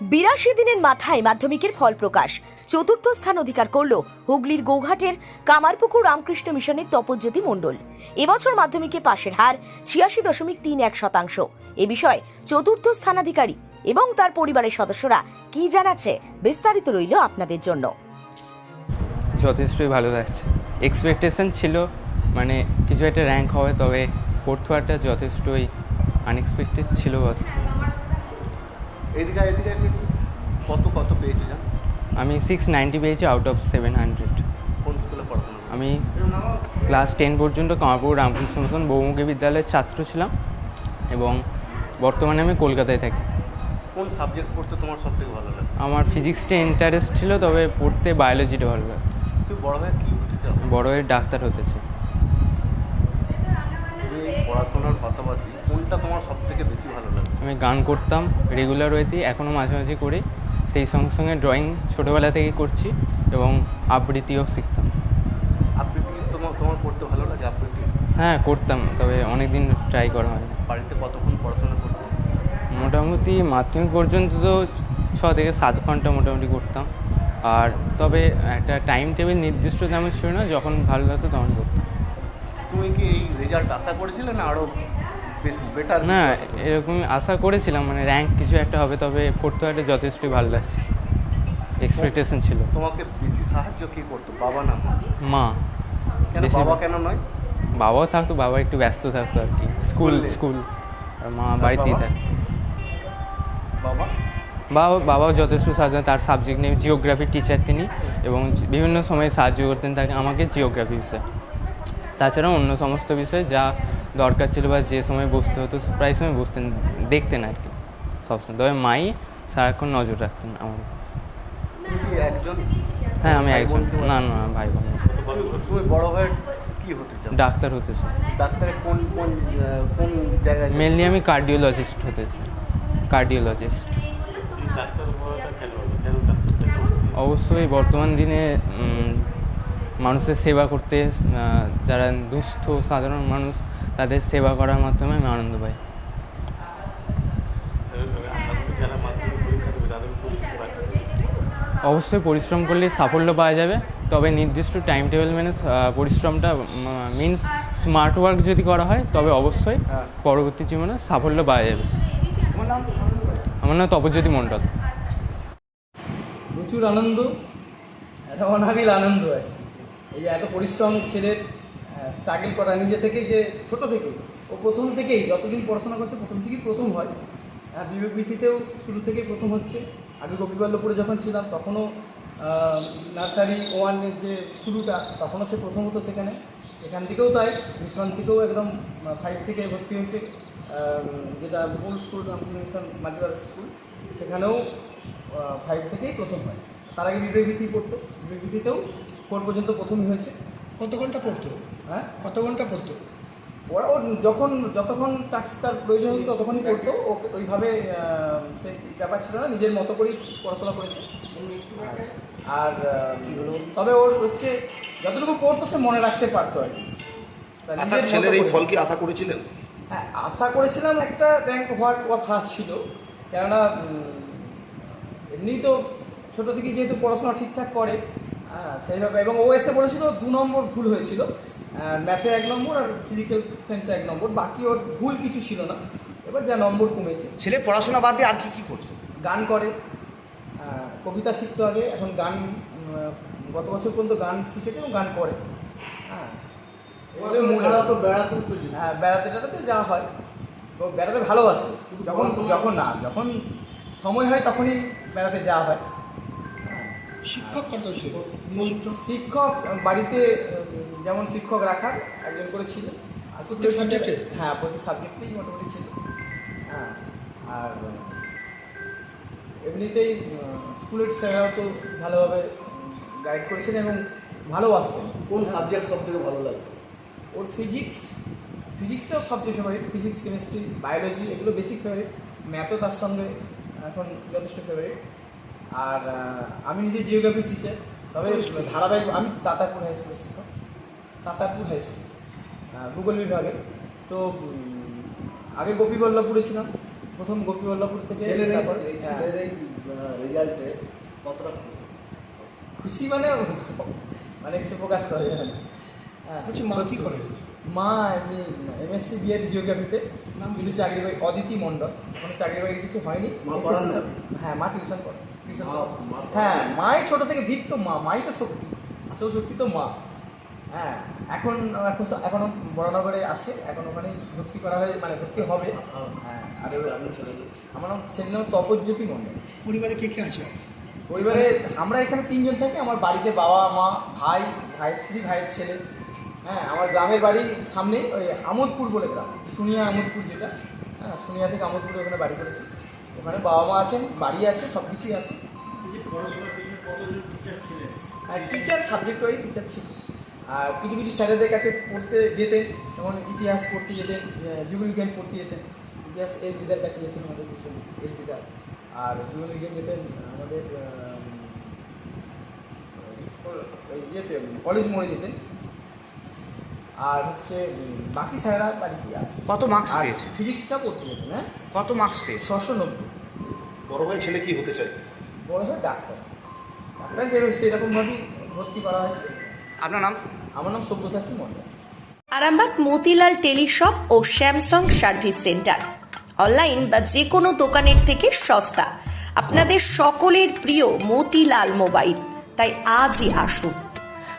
বিরাশি দিনের মাথায় মাধ্যমিকের ফল প্রকাশ। চতুর্থ স্থান অধিকার করল হুগলির গৌঘাটের কামারপুকুর রামকৃষ্ণ মিশনের তপজ্যোতি মণ্ডল। এবছর মাধ্যমিকে পাশের হার ছিয়াশি দশমিক তিন এক শতাংশ। এ বিষয়ে চতুর্থ স্থানাধিকারী এবং তার পরিবারের সদস্যরা কি জানাচ্ছে বিস্তারিত রইল আপনাদের জন্য। যথেষ্টই ভালো লাগছে। এক্সপেকটেশন ছিল মানে কিছু একটা র্যাঙ্ক হবে, তবে ফোর্থ হওয়াটা যথেষ্টই আনএক্সপেক্টেড ছিল। এদিকে এদিকে কত কত পেয়েছ জান? আমি সিক্স নাইনটি পেয়েছি আউট অফ সেভেন হান্ড্রেড কোন স্কুলে পড়াশোনা আমি ক্লাস টেন পর্যন্ত কামারপুর রামকৃষ্ণ মিশন বহুমুখী বিদ্যালয়ের ছাত্র ছিলাম এবং বর্তমানে আমি কলকাতায় থাকি। কোন সাবজেক্ট পড়তে তোমার সব থেকে ভালো লাগে? আমার ফিজিক্সটা ইন্টারেস্ট ছিল তবে পড়তে বায়োলজিটা ভালো লাগতো। বড় হয়ে কি হতে চাও? বড় হয়ে ডাক্তার হতেছে তুমি এই পড়াশোনার পাশাপাশি কোনটা তোমার সব থেকে বেশি ভালো লাগে? আমি গান করতাম রেগুলার ওয়েতে এখনও মাঝে মাঝে করি। সেই সঙ্গে সঙ্গে ড্রয়িং ছোটোবেলা থেকে করছি এবং আবৃত্তিও শিখতাম। আবৃত্তি তোমার তোমার পড়তে ভালো লাগে আবৃত্তি? হ্যাঁ করতাম তবে অনেক দিন ট্রাই করা হয়নি। বাড়িতে কতক্ষণ পড়াশোনা করতে? মোটামুটি মাধ্যমিক পর্যন্ত তো ছ থেকে সাত ঘণ্টা মোটামুটি করতাম। আর তবে একটা টাইম টেবিল নির্দিষ্ট তেমন ছিল না যখন ভালো লাগতো তখন করতাম। তুমি কি এই রেজাল্ট আশা করেছিলে না আরও বেশি বেটার না এরকমই আশা করেছিলাম মানে র্যাঙ্ক কিছু একটা হবে তবে পড়তে একটা যথেষ্টই ভালো লাগছে। এক্সপেকটেশন ছিল। তোমাকে বেশি সাহায্য কে করতো বাবা না? মা? কেন বাবা কেন নয়? বাবাও থাকতো বাবা একটু ব্যস্ত থাকতো আর কি। স্কুল স্কুল আর মা বাড়িতেই থাকতো। বাবা? বাবা বাবাও যথেষ্ট সাহায্য তার সাবজেক্ট নিয়ে জিওগ্রাফির টিচার তিনি এবং বিভিন্ন সময়ে সাহায্য করতেন তাকে আমাকে জিওগ্রাফি বিষয়ে তাছাড়াও অন্য সমস্ত বিষয়ে যা দরকার ছিল বা যে সময় বসতে হতো প্রায় সময় বসতেন দেখতেন আর কি। সবসময়। তবে মাই সারাক্ষণ নজর রাখতেন আমার হ্যাঁ আমি একজন। না না ভাই বোন না। তুমি বড় হয়ে কি হতে চাও? ডাক্তার হতে চাই। ডাক্তারের কোন কোন কোন জায়গায় মেনলি আমি কার্ডিওলজিস্ট হতে চাই। কার্ডিওলজিস্ট? অবশ্যই বর্তমান দিনে মানুষের সেবা করতে যারা দুস্থ, সাধারণ মানুষ, তাদের সেবা করার মাধ্যমে আমি আনন্দ পাই। অবশ্যই পরিশ্রম করলে সাফল্য পাওয়া যাবে। তবে নির্দিষ্ট টাইম টেবিল মেনে পরিশ্রমটা মিনস স্মার্ট ওয়ার্ক যদি করা হয়, তবে অবশ্যই। পরবর্তী জীবনে সাফল্য পাওয়া যাবে। আমার নাম তপজ্যোতি মণ্ডল। প্রচুর আনন্দ, একটা অনাবিল আনন্দ হয়। এই যে এত পরিশ্রম ছেলের স্ট্রাগল করা, নিজে থেকে যে ছোট থেকে ও প্রথম থেকেই যতদিন পড়াশোনা করছে প্রথম থেকেই প্রথম হয়। আর বিবেক ভিত্তিতেও শুরু থেকেই প্রথম হচ্ছে। আগে গোপীবল্লভপুরে যখন ছিলাম, তখনও নার্সারি ওয়ানের যে শুরুটা, তখনও সে প্রথম হতো সেখানে। এখান থেকেও তাই মিশন থেকেও একদম ফাইভ থেকে ভর্তি হয়েছে যেটা Gokul school mission multipurpose school সেখানেও ফাইভ থেকেই প্রথম হয়। তার আগে বিবেক ভিত্তি পড়তো। বিবেক ভিত্তিতেও ফোর পর্যন্ত প্রথমই হয়েছে? কত ঘণ্টা পড়তো? হ্যাঁ? কত ঘণ্টা পড়তো? ওরা ওর যখন যতক্ষণ টাক্স তার প্রয়োজন হতো ততক্ষণই পড়তো। ও ওইভাবে সেই ব্যাপার ছিল না নিজের মতো করেই পড়াশোনা করেছে। আর তবে ওর হচ্ছে যতটুকু পড়তো সে মনে রাখতে পারতো আর কি। তার আশা নিজের ছেলের এই ফল কি আশা করেছিলেন? হ্যাঁ আশা করেছিলাম একটা র্যাঙ্ক হওয়ার কথা ছিল। কেননা এমনি তো ছোটো থেকেই যেহেতু পড়াশোনা ঠিকঠাক করে হ্যাঁ সেইভাবে। এবং ও এসে বলেছিল দু নম্বর ভুল হয়েছিল। ম্যাথে এক নম্বর আর ফিজিক্যাল সায়েন্সে এক নম্বর। বাকি ওর ভুল কিছু ছিল না। এবার যা নম্বর কমেছে। ছেলে পড়াশোনা বাদ দিয়ে আর কি কি করতো গান করে। কবিতা শিখতে হবে। এখন গান গত বছর পর্যন্ত গান শিখেছে এবং গান করে। হ্যাঁ মনে। তো তো। হ্যাঁ বেড়াতে টেড়াতে যাওয়া হয়। ও বেড়াতে ভালোবাসে। যখন যখন না যখন সময় হয় তখনই বেড়াতে যাওয়া হ্যাঁ। শিক্ষক কত ছিল? শিক্ষক বাড়িতে যেমন শিক্ষক রাখার একজন করে ছিল। আর প্রত্যেক subject-এ? হ্যাঁ প্রতি সাবজেক্টেই মোটামুটি ছিল। হ্যাঁ আর এমনিতেই স্কুলের স্যাররাও তো ভালোভাবে গাইড করেছেন এবং ভালোবাসতেন। কোন সাবজেক্ট সব থেকে ভালো লাগে ওর ফিজিক্স ফিজিক্সটাও সবচেয়ে ফেভারিট ফিজিক্স কেমিস্ট্রি বায়োলজি এগুলো বেসিক ফেভারিট ম্যাথও তার সঙ্গে এখন যথেষ্ট ফেভারিট আর আমি নিজে জিওগ্রাফি টিচার তবে ধারাবাহিক আমি তাতারপুর হাই স্কুলের শিক্ষক। তাতারপুর হাই স্কুল ভূগোল বিভাগে। তো আগে গোপীবল্লভপুরে ছিলাম প্রথম গোপীবল্লভপুর থেকে তারপর এই হ্যাঁ, রেজাল্টে কতটা খুশি? খুশি মানে মানে কিছু প্রকাশ করা না হ্যাঁ। বলছি মা কি করেন মা এমনি এমএসসি বিএড জিওগ্রাফিতে? কিন্তু চাকরি বাকরি অদিতি মণ্ডল কোনো চাকরি বাকরি কিছু হয়নি হ্যাঁ মা টিউশন করে হ্যাঁ মাই ছোট থেকে ভিত তো মা মাই তো শক্তি। আসল শক্তি তো মা। হ্যাঁ এখন এখন এখনও বড়নগরে আছে এখন ওখানে ভর্তি করা হয়ে মানে ভর্তি হবে। হ্যাঁ আর আমার নাম ছেলের নাম তপজ্যোতি মণ্ডল। পরিবারে কে কে আছে? পরিবারে আমরা এখানে তিনজন থাকি আমার বাড়িতে বাবা মা ভাই ভাই স্ত্রী ভাইয়ের ছেলে। হ্যাঁ আমার গ্রামের বাড়ি সামনে ওই আমোদপুর বলে গ্রাম সুনিয়া আমোদপুর যেটা। হ্যাঁ সুনিয়া থেকে আমোদপুর ওখানে বাড়ি করেছি। ওখানে বাবা মা আছেন বাড়ি আছে সব কিছুই আছে আর টিচার সাবজেক্ট ওয়াইজ টিচার ছিল। আর কিছু কিছু স্যারেদের কাছে পড়তে যেতেন যেমন ইতিহাস পড়তে যেতেন জীববিজ্ঞান পড়তে যেতেন। ইতিহাস এস ডিদার কাছে যেতেন আমাদের এস ডিদার আর জীববিজ্ঞান যেতেন আমাদের ইয়েতে কলেজ মোড়ে যেতেন। আর হচ্ছে বাকি স্যারেরা বাড়িতে আসতেন কত মার্কস পেয়েছে? ফিজিক্সটা পড়তে যেতেন হ্যাঁ? কত মার্কস পেয়েছে? ছশো নব্বই। বড় হয়ে ছেলে কি হতে চায়? বড় হয় ডাক্তার। ডাক্তার যে সেরকমভাবেই ভর্তি করা হয়েছে। আপনার নাম? আমার নাম সব্যসাচী মণ্ডল। আরামবাগ মতিলাল টেলিশপ ও স্যামসাং সার্ভিস সেন্টার। অনলাইন বা যে কোনো দোকানের থেকে সস্তা। আপনাদের সকলের প্রিয় মতিলাল মোবাইল। তাই আজই আসুন।